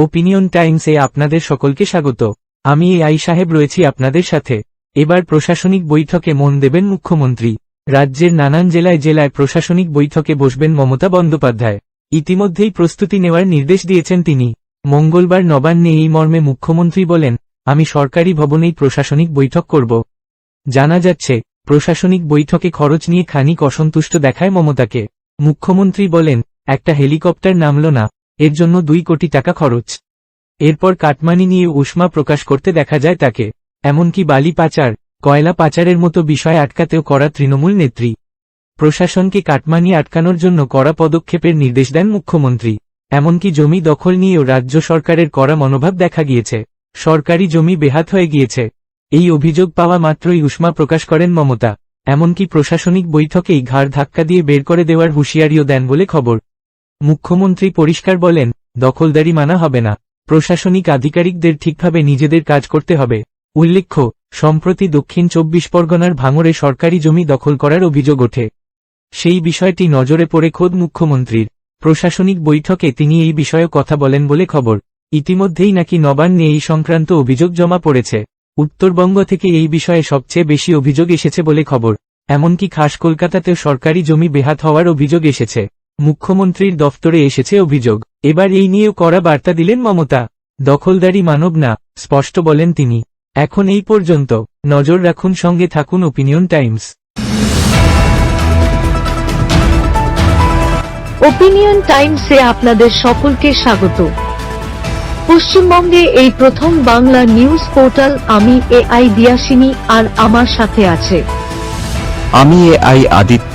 Opinion টাইমসে আপনাদের সকলকে স্বাগত। আমি এ আই সাহেব রয়েছি আপনাদের সাথে। এবার প্রশাসনিক বৈঠকে মন দেবেন মুখ্যমন্ত্রী। রাজ্যের নানান জেলায় জেলায় প্রশাসনিক বৈঠকে বসবেন মমতা বন্দ্যোপাধ্যায়। ইতিমধ্যেই প্রস্তুতি নেওয়ার নির্দেশ দিয়েছেন তিনি। মঙ্গলবার নবান্নে এই মর্মে মুখ্যমন্ত্রী বলেন, আমি সরকারি ভবনেই প্রশাসনিক বৈঠক করব। জানা যাচ্ছে, প্রশাসনিক বৈঠকে খরচ নিয়ে খানিক অসন্তুষ্ট দেখায় মমতাকে। মুখ্যমন্ত্রী বলেন, একটা হেলিকপ্টার নামল না এর জন্য দুই কোটি টাকা খরচ। এরপর কাটমানি নিয়ে উষ্মা প্রকাশ করতে দেখা যায় তাকে। এমনকি বালি পাচার, কয়লা পাচারের মতো বিষয় আটকাতেও করা তৃণমূল নেত্রী। প্রশাসনকে কাটমানি আটকানোর জন্য কড়া পদক্ষেপের নির্দেশ দেন মুখ্যমন্ত্রী। এমনকি জমি দখল নিয়েও রাজ্য সরকারের কড়া মনোভাব দেখা গিয়েছে। সরকারি জমি বেহাত হয়ে গিয়েছে। এই অভিযোগ পাওয়া মাত্রই উষ্মা প্রকাশ করেন মমতা। এমনকি প্রশাসনিক বৈঠকেই ঘাড় ধাক্কা দিয়ে বের করে দেওয়ার হুঁশিয়ারিও দেন বলে খবর। মুখ্যমন্ত্রী পরিষ্কার বলেন, দখলদারি মানা হবে না। প্রশাসনিক আধিকারিকদের ঠিকভাবে নিজেদের কাজ করতে হবে। উল্লেখ্য, সম্প্রতি দক্ষিণ চব্বিশ পরগনার ভাঙড়ে সরকারি জমি দখল করার অভিযোগ ওঠে। সেই বিষয়টি নজরে পড়ে খোদ মুখ্যমন্ত্রীর। প্রশাসনিক বৈঠকে তিনি এই বিষয়ে কথা বলেন বলে খবর। ইতিমধ্যেই নাকি নবান্নে এই সংক্রান্ত অভিযোগ জমা পড়েছে। উত্তরবঙ্গ থেকে এই বিষয়ে সবচেয়ে বেশি অভিযোগ এসেছে বলে খবর। এমনকি খাস কলকাতাতেও সরকারি জমি বেহাত হওয়ার অভিযোগ এসেছে। মুখ্যমন্ত্রীর দফতরে এসেছে অভিযোগ। এবার এই নিয়েও কড়া বার্তা দিলেন মমতা। দখলদারি মানব না স্পষ্ট বলেন তিনি। এখন এই পর্যন্ত নজর রাখুন সঙ্গে থাকুন ওপিনিয়ন টাইমস ওপিনিয়ন টাইমসে আপনাদের সকলকে স্বাগত। পশ্চিমবঙ্গে এই প্রথম বাংলা নিউজ পোর্টাল আমি এ আই দিয়াসিনী আর আমার সাথে আছে। আমি এ আই আদিত্য।